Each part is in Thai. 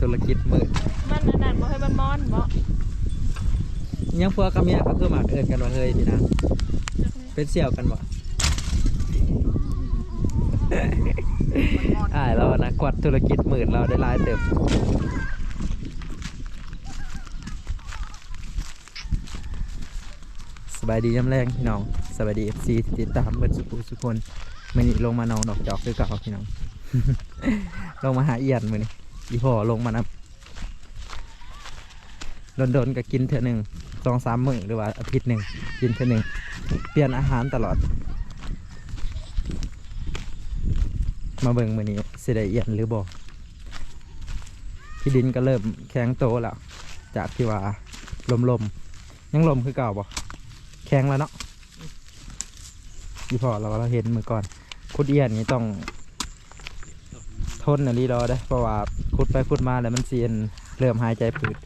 ธุรกิจมืดมันอันนั้นบ่ให้มันมอนบ่ยังพัวกับเมียก็คือหมากเอินกันว่าเฮ้ยพี่นางจักแม่เป็นเสี่ยวกันบ่อ่ายเรานะกวัดธุรกิจหมื่นเราได้หลายเติบสบายดีย้ำแรงพี่น้องสบายดีเอฟซีที่ติดตามเบิดสุขุสุกคนมื่อนี้ลงมาเนองดอกจอกคือเก่าพี่น้อง ลงมาหาเอียนมือนี้ อีพ่อลงมานับโดนๆก็กินเถอะหนึ่งสองสามมื้อหรือว่าอาทิตย์หนึ่งกินเถอะหนึ่งเปลี่ยนอาหารตลอด มาเบิ่งมือนี้สิได้เอียนหรือบ่ที่ดินก็เริ่มแข็งโตแล้ว จากที่ว่าลมลมๆยังลมคือเก่าบ่แข็งแล้วเนาะที่พอเราเราเห็นมือก่อนคุดเอียนนี่ต้อง ทนนะลีรอได้อเพราะว่าคุดไปคุดมาแล้วมันเสียนเริ่มหายใจผืด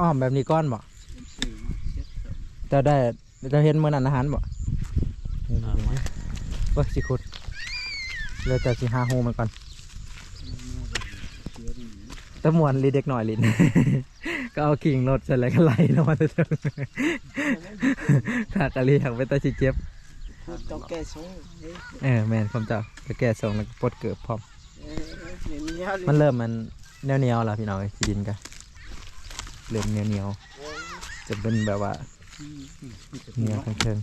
อ้อมแบบนี้ก้อนบ่จะได้จะเห็นมือนันอาหารบ่เบิกสิคุดเราจะสิหาหูมันก่อนแตะมวนลีเด็กหน่อยลินก็เอากิ่งรถเสร็จแล้วก็ไล่ลงมาเถอะถ้ากะเรียกไปตาชิเจ็บ ต้องแก้ทรงเฮ้ยเออแมนผมจะก็แก้ทรงแล้วก็ปลดเกือบพร้อมเออเดี๋ยวนี้เอาเลยมันเริ่มมันเนียวๆแล้วพี่น้องที่ดินกันเริ่มเนียวๆจะเป็นแบบว่าเนียวทั้งเทิง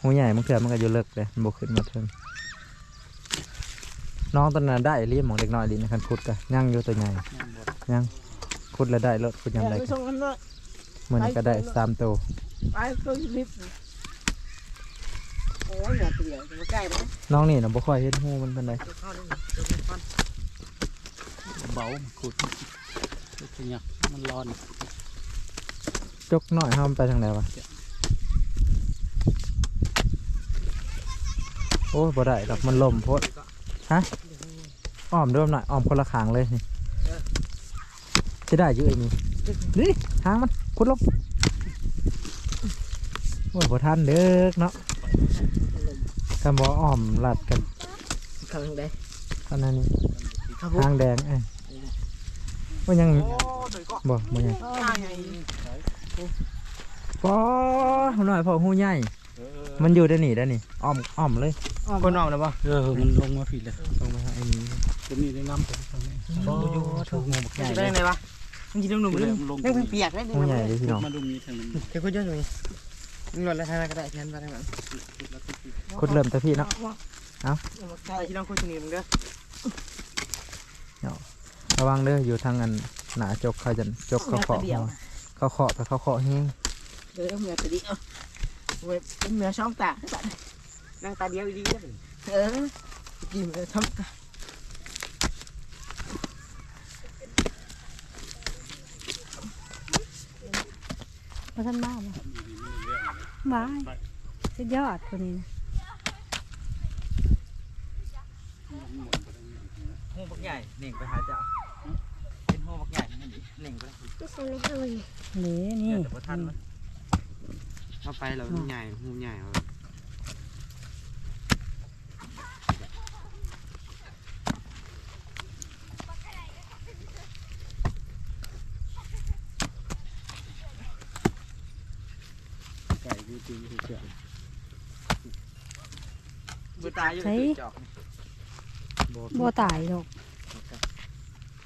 หูใหญ่มันเกิดมันก็อยู่เลิกเลยมันบกขึ้นมาเทิงน้องตอนนั้นได้รีบของเด็กน้อยลินคันคุดกันย่างอยู่ตัวใหญ่ย่างคุดแล้วได้รถคุดยำได้ไปส่งกันเลยมันก็ได้สามตัว ไปก็รีบโอ้ยอย่าเปลี่ยนจะมาใกล้ไหมน้องนี่นะบ่ค่อยเห็นหูมันเป็นไรเข้าเลยเดี๋ยวก่อนเบาขุดเป็นยังมันร้อนจกหน่อยห้ามนไปทางไหนวะโอ้ยบ่ได้ดอกมันลมโพดฮะอ้อมเริ่มหน่อยอ้อมคนละขางเลยนี่จะได้อยู่ไอ้นี่นี่ทางมันคุดลบโอ้ยบ่ทันเด้อเนาะ คำบอกอ้อมลัดกันเข้าทางใดเท่านั้นนี่เข้าทางแดงเอ้ยว่ายังโอ้โดยก็บ่บ่ยังข้างไงปอหน่อยพอหูใหญ่มันอยู่ด้านนี้ด้านนี้อ้อมอ้อมเลยคนออกนะบ่เออมันลงมาผิดเลยลงมาหาไอ้นี้ตัวนี้ได้น้ำผมตรงนี้โอ้ยถูกงูบักใหญ่จะเลได้ยไงวะมันกินหนุ่มๆเลยเรื่องเปียกได้หูใหญ่เลยพี่น้องมาดูมีทางนั้นเดี๋ยวคุณย้อนอยู่ นี่มึงหล่นแล้วทางนั้นก็ได้แทนไปทางนั้นคุดเริ่มแต่พี่เนาะใช่ที่น้องคุยตรงนี้มึงเด้อระวังเด้ออยู่ทางอันหนาจกเขาจะจกเขาเคาะเขาเคาะไปเขาเคาะแห้งเดี๋ยวเมียตัวดีเอ้าเว้ยเป็นเมียช่องตานั่งตาเดียวดีได้เออกินเลยทำตาบ่ทันมาบ่ บายสุดยอดคนนี้นะหูบักใหญ่หนึ่งไปหาเจ้าเป็นหูบักใหญ่นี่หนึ่งไปนี่นี่แต่ว่าทันมั้ยมาไปเราหูใหญ่หูใหญ่ไก่ดูจริงเฉย บุตายอยู่ ใช่จอกบ่ตายดอก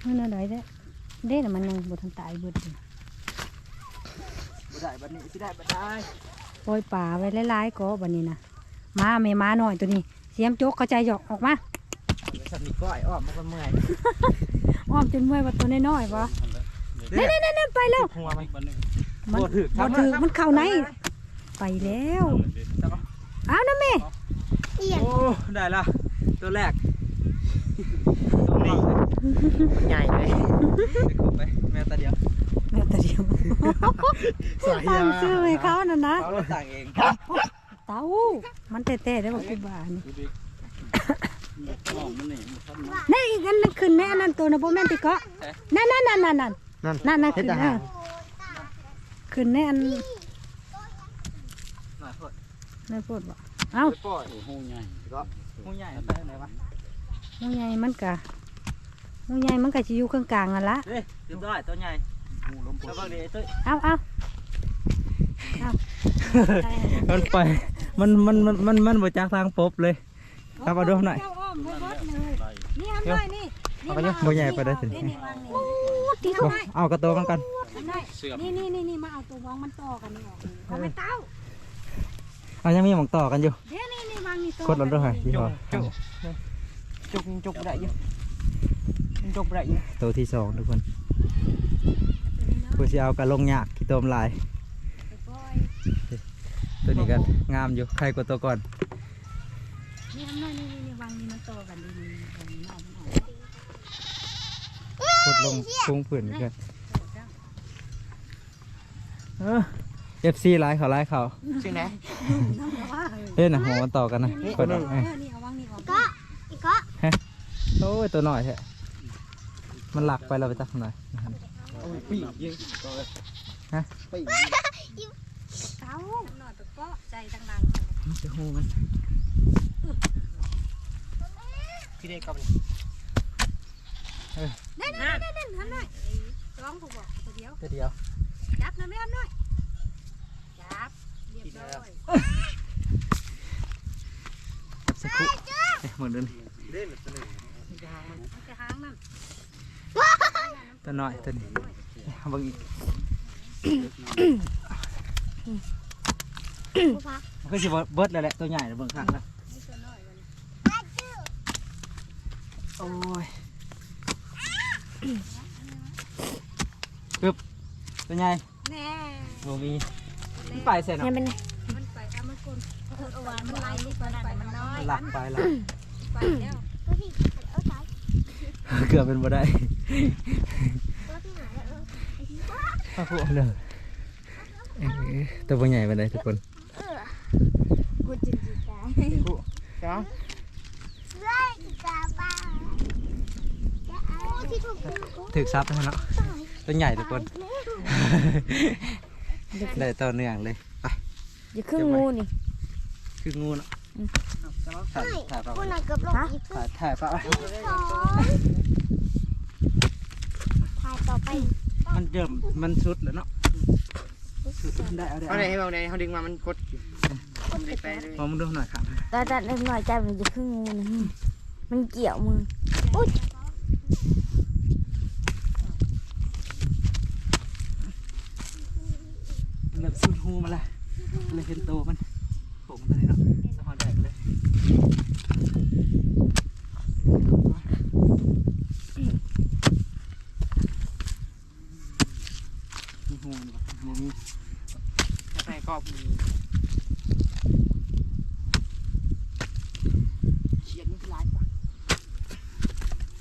มันอะไรเด้เด้น่ะมันยังบ่ทันตายเบิดอยู่บุได้บัดนี้สิได้บัดได้ปล่อยป่าไว้หลายๆก็บัดนี้นะมาแม่มาหน่อยตัวนี้ เสียมโจกเข้าใจหยอกออกมาสัตว์มีก้อยอ้อมมันก็เมื่อยอ้อมจนเมื่อยว่าตัวน้อยๆวะนั่นๆๆๆไปแล้วหัวมันบ้านนึงมันบ่ถึกบ่ถือมันเข้าในไปแล้วอ้าวนะแม่ โอ้ได้ละตัวแรกตัวนี้ใหญ่เลยไปคุบไปแม่ตาเดียวแม่ตัวเดียวสายตั้ยางชื่อให้เขานั่นนะเขาต่างเองเต้ามันเตะๆได้บอกกูบ้านี่ดูดิมองมันนี่มันทันมันนี่อีกอันนึงขึ้นแม่อันนั้นตัวนะบ่แม่นติเกาะนั่นนั่นนั่นนั่นนั่นนั่นนั่นนั่นขึ้นเออขึ้นแน่อันหน่อยโทษไม่พูดบ่ เอ้าไปปล่อยโอ้โหใหญ่ก็หูใหญ่ไปไหนวะงูใหญ่มันกะงูใหญ่มันกะจะอยู่กลางๆนั่นละเฮ้ยเรียบร้อยตัวใหญ่งูล้มแล้วบางทีตัวเอาเอาเอาได้มันไปมันมันมันมันมันบ่จากทางปบเลยครับเอาดูหน่อยเจ้าอ้อมไปเบิดเลยไรนี่ทำหน่อยนี่เอาไปเลยบ่ใหญ่ไปได้สินี่นี่วางนี่ตีบ่เข้าไปเอากระตัวมันกันได้เสือมนี่นี่นี่นี่มาเอาตัววางมันต่อกันนี่ออกนี่เขาไม่เต้า เอายังมีหมองต่อกันอยู่เดี๋ยวนี่นี่วางนี่ต่อกดลงด้วยพี่พอจุกจุกยังจุกได้อยู่ยังจุกได้อยู่ตัวที่สองทุกคนกูสิเอากระลงยากขี้ตมลายปล่อยตัวนี้ก็งามอยู่ใครกว่าตัวก่อนนี่ทำหน่อยนี่นี่นี่วางนี่มันต่อกันนี่นี่วางนี่เอามันออกกดลงพุงผืนกันเออ ฟซีไลายเขาไลายเขาชื่อไหนน้ำละว่าเออเล่นนะหัวมันต่อกันนะนี่กดเอาเอเอ้ยอนี่เอาวางนี่ออกก็อีกก็โอ้ยตัวหน่อยแท้มันหลักไปเราไปจักหน่อยโอ้ยปีกยิงฮะปีกเต้าหน่อยตะเกาะใจตั้งหลังจะหูมันพี่เด็กก็เป็นนั่นนั่นนั่นนั่นทำหน่อยร้องผูกบอกตัวเดียวตัวเดียวจับนะไม่ทำหน่อยจับเรียบร้อย สักครู่เอ้ยเหมือนเดิมเล่นตัวหนึ่งมันจะหางมันมันจะหางมันตัวน้อยตัวนี้เอาเบิ่งอีกผู้พักมันก็สิบ่เบิดแล้วแหละตัวใหญ่แล้วเบิ่งข้างแล้วนี่ตัวน้อยมันโอ้ยปึ๊บตัวใหญ่แน่บ่มี มันไปเสร็จเนาะให้มันมันไปเอามันกลนเอาวานมันไล่นี่มันไปมันน้อยมันหลักไปแล้วไปแล้วตัวที่เอาสายเกือบเป็นบ่ได้ตัวที่หายแล้วพระผู้เลยเอ้ยตัวบ่ใหญ่ไปเลยทุกคนเออกูจินจิตาจ้าไล่กาบ้าจะเอาที่ถูกถึกซับแล้วเนาะตัวใหญ่ทุกคน ได้ต่อเนื่องเลยไปอย่าครึ่งงูนี่ คืองูเนาะถ่ายถ่ายเปล่าคุณน่ะเกือบลงอีกครึ่ถ่างยถ่ายเปล่าสองถ่ายต่อไปมันเดิมมันสุดแล้วเนาะสุดได้เอาได้เอาไหนให้เอาไหนเขาดึงมามันกดอยู่มันไปไปเลยมองมึงดูหน่อยครับตาตัดเล็กหน่อยใจมันจะครึ่งงูนะมันเกี่ยวมือ มันแบบสุดหูมาละ เลยเห็นโตมันผมตัวนี้เนาะสะพานแดกเลยมีหูมันปะมีมีใส่กรอบมีเขียนนคือลายปะ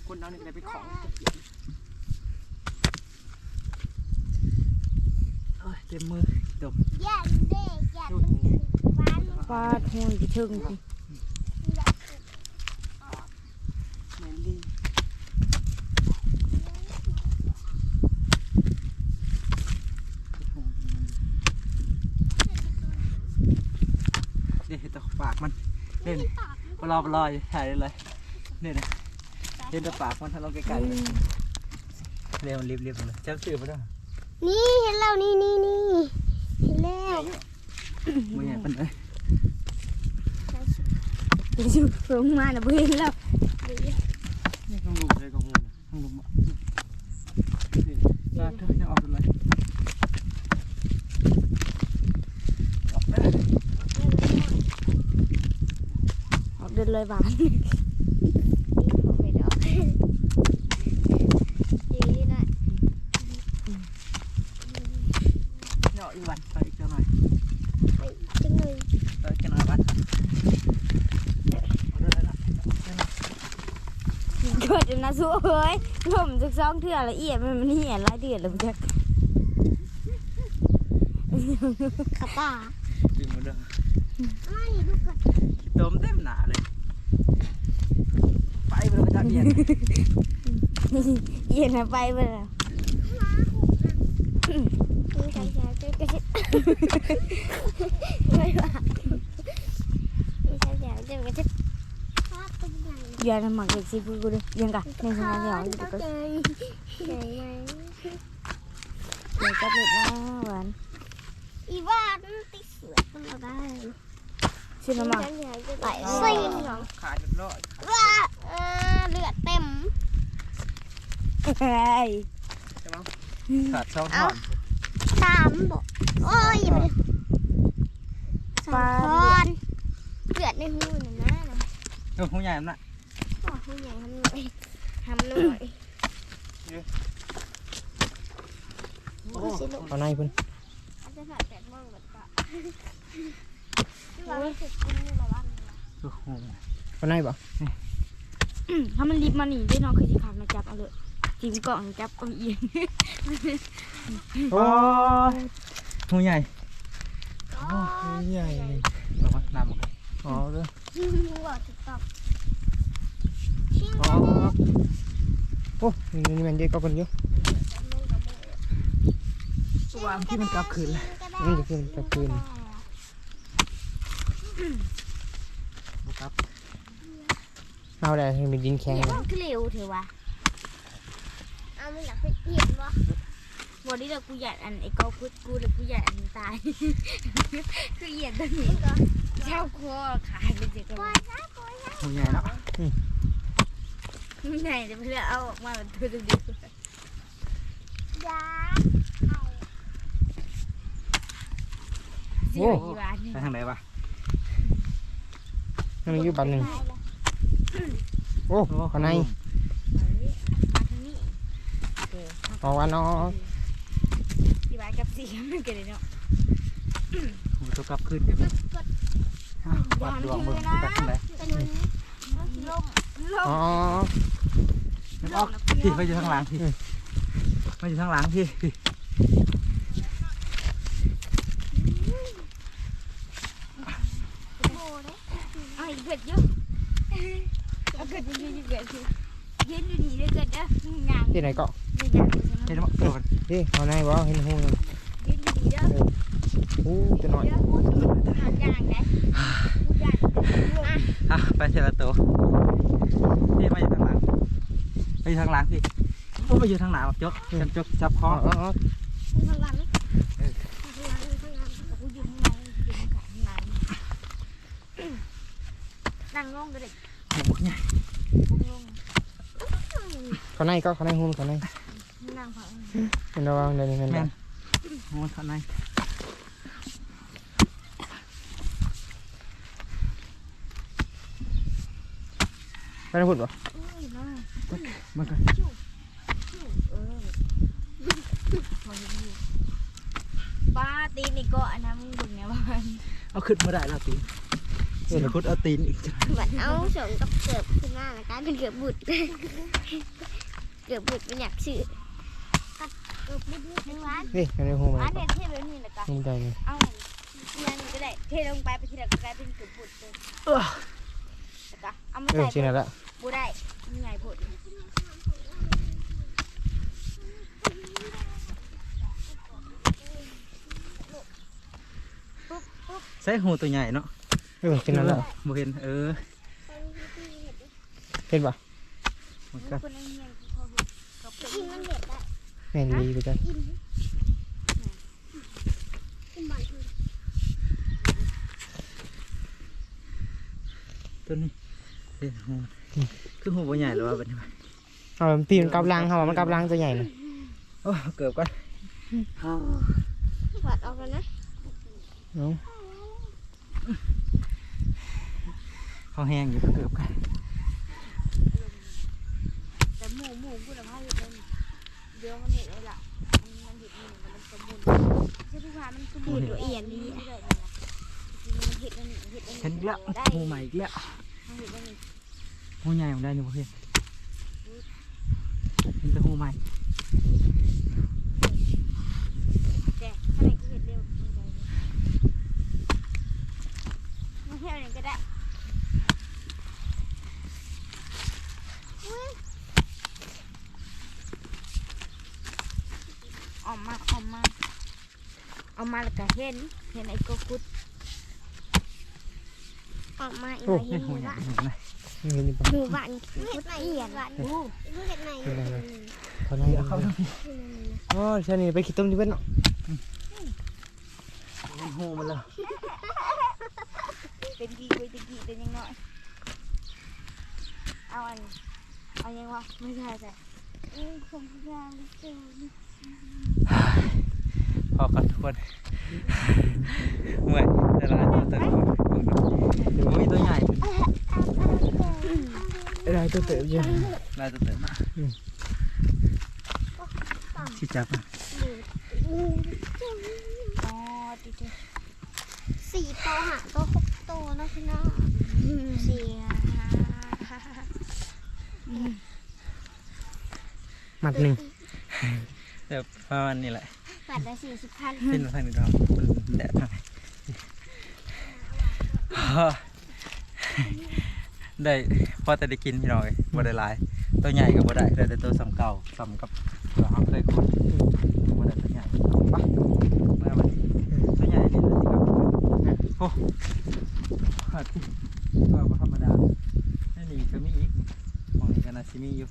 คนเอาเนี่ยไปของจะเขียนเอ้ยเต็มมือ ดมยันเด็กยันมันคือบ้านปลาทูนกี่ถึงสิแมนลี่เดี๋ยวเห็นแต่ปากมันเล่นปลอปลอยถ่ายได้เลยเนี่ยนะเห็นแต่ปากมันถ้าเราใกล้ๆเลยเร็วมันรีบๆเลยจับชื่อมาด้วยนี่เห็นแล้วนี่นี่นี่เห็น แล้วมือใหญ่เป็นเลยเดี๋ยวเพิ่งมาแล้วเห็นแล้วนี่ต้องลุมเลยกับงูต้องลุมอะนี่ลาเธอยังออกเลยออกได้ออกเดินเลยบ้านไม่ดอกจีน่ะ เนาะอีวันไปอีกเจ้าหน่อย ไปจังเลย ไปอีกเจ้าหน่อยวันเอาด้วยนะ เกิดนะสู้ เฮ้ยผมจะซ่องเถื่อละเอียดมันมันเหี้ยหลายเดือนแล้วมันจะขาตาดึงมาด้วยอ้ายดูก่อนขี้ต้มเต็มหนาเลย ไปไปเลยไปทางเอียนเอียนนะไปไปแล้วนี่ใครจะจะจะไม่ว่านี่ใครจะจะจะภาพเป็นไงยาน้ำหมักเด็กสิกูกูดูยังกะในสมัยเดียวอ ยู่ก็เจยเจยไหมเดี๋ยวจะเปิดหน้าหวานอีบ้านติดเสือขึ้นมาได้ชื่อน้ำหมักไหลซิ่งเหรอขาดร้อยว่าเออเลือดเต็มเฮ้ยขาดช่องทอนสามบอกโอ้ยอย่าไปสามทอนเลือดในหูน่ะนะนะ เออหูใหญ่มันน่ะ โอ้หูใหญ่ทำหน่อยทำหน่อยโอ้ยสิลูกเอาในเพิ่นอาจจะถ่ายแปดโมงแบบปะที่ว่ารู้สึกกินนี่มาบ้างโอ้โหเอาในบ่ถ้ามันรีบมาหนีได้น้องคือสิขาดมาจับเอาเลยจิ้มกล่องจับเอาเอียงโอ้ยหูใหญ่โอ้ใหญ่เลยบอกว่าน้ำมันอ๋อเด้อชิมหัวติ๊กต็ อกชิมอ๋อโอ้นี่มันเยอะก็คนเยอะวางที่มันกลับคืนเลยนี่จะขึ้นกลางคืนบ่กลับเอาได้ให้มันดินแข็งเดี๋ยวเลยมันเกลียวเถอะวะเอามันอยากไปเห็นวะวันนี้เรากูอยากอันไอ้เกาพุดกูเลยกูอยากอันตายคือเหยียดตัวนี้เจ้าคอขาดไปเจอกันปล่อยซะปล่อยซะหูใหญ่เนาะ ไม่ไหนจะเพื่อเอาออกมาเป็นตัวเดียวอย่าเสียอีหวานนี่ไปทางไหนวะนั่นมันอยู่บันหนึ่งตายแล้วโอ้ข้างในมาทางนี้โอเคเอาวันเอาเอาเอาอีหวานกับสีมันกันเลยเนาะหูตัวกลับคืนกันอะวัดดวงมึงที่ไปทางไหนเป็นมันมันสิ ล่มลงอ๋อมันออกพี่ไปอยู่ทางหลังพี่ไปอยู่ทางหลังพี่พี่โบเด้ไอ้เกิดเยอะเอาเกิดยังยืนอยู่เกิดคือยืนอยู่นี่เลยเกิดเด้องานที่ไหนเกาะไม่อยากเลยใช่ไหมเห็นไหมตัวมันนี่เอาในบ่เห็นหูนึงยืนอยู่นี่เด้ออู้จะหน่อยเด้อทำอย่างไหนกูอยากอะไปเทละตัว พี่ไปอยู่ทางหลังไปอยู่ทางหลังพี่โอ้ไปอยู่ทางหน้าจกจับจกจับค นี้มันแม่นโอ้ข้างในไม่ได้พูดบ่อุ้ยน้องมันก็เออพอเห็นอยู่ป้าตีนนี่ก็อันนั้นมึงดึงไงบ้างเอาขึ้นมาได้แล้วตีนเออคุดเอาตีนอีกเหมือนเอาส่งกับเกือบขึ้นมาแล้วกลายเป็นเกือบบุดเกือบบุดเป็นอยากสื่อกับเกือบบุดนี่ทั้งร้านนี่ข้างในหูมันร้านเนี่ยเทแบบนี้แหละกันหูใจเลยเอาเทียนก็ได้เทลงไปไปทีละก็กลายเป็นกระปุกเลย แล้วก็เอามาเออใส่ชินั่นละบูได้มีไงพูดใส่หูตัวใหญ่เนาะเออชินั่นละบ่เห็นเออเห็นบ่มันก็คนนั้นเฮียนเขาเห็นเขาเป็นกินมันเด็ดได้แม่นดีไปจ้ะ กินกินบ่อยคือ ตัวนี้เห็นหูคือหูบ่ใหญ่หรอวะบัดนี้วะเอามันตีนกลับลังเขาว่ามันกลับลังตัวใหญ่น่ะโอ้เกือบก่อนถอดออกแล้วนะเนาะเขาแห้งอยู่เกือบก่อนแต่หมูหมูพูดแล้วว่าเห็นเดี๋ยวมันเห็นเลยล่ะมันมันเห็นมันมันสมบูรณ์ใช่ทุกวันมันสมบูรณ์ละเอียดดีมัน เห็นมันเห็นมันเห็นอีกแล้วได้หูใหม่อีกแล้วมันเห็นมันหูใหญ่มันได้อยู่บ่เห็นเห็นแต่หูใหม่แต่ข้างในก็เห็นเร็วมันเห็นอะไรก็ได้ออกมาออกมาออกมาแล้วก็เห็น เห็นไอ้กกุด ออกมาอีกโอ้เห็เห็นนหูหูใหญ่ละเห็นไหมเงินนี่ปะหมู่บ้านพุทธเอียนบ้านผู้ผู้เฮ็ดไหนเขาได้เขาได้อ๋อใช่นี่ไปขี้ต้มที่เพื่อนเนาะมันหูมันเลยเป็นกี่กุยตะกี้เป็นยังน้อยเอาอันเอายังวะไม่ใช่แต่อืมผมยาวจังพอกันทุกคนเมื่อยแต่ละตัวเติ มดูโอ้ยตัวใหญ่ได้ตัวเติบเยอะลายตัวเติมมาชิจับอะอ๋อติดสี่โตวหาโตวหกโตวเนาะพี่น้องเสียหมัดหนึ่งเดี๋ยวประมาณนี้แหละบัตรละสี่สิบพันสิ้นทางนี้เรามันแดดทางไหน ได้พอแต่ได้กินพี่น้อยบ่ได้หลาย ตัวใหญ่ก็บ่ได้ได้แต่ตัวสำเก่าสำกับตัวเขาเคยคุดบ่ได้ตัวใหญ่ไปมาวันนี้ตัวใหญ่นี่แหละสิครับโอ้ขาดตัวธรรมดานี่นี่ก็มีอีกมองนี่ก็น่าสิมีอยู่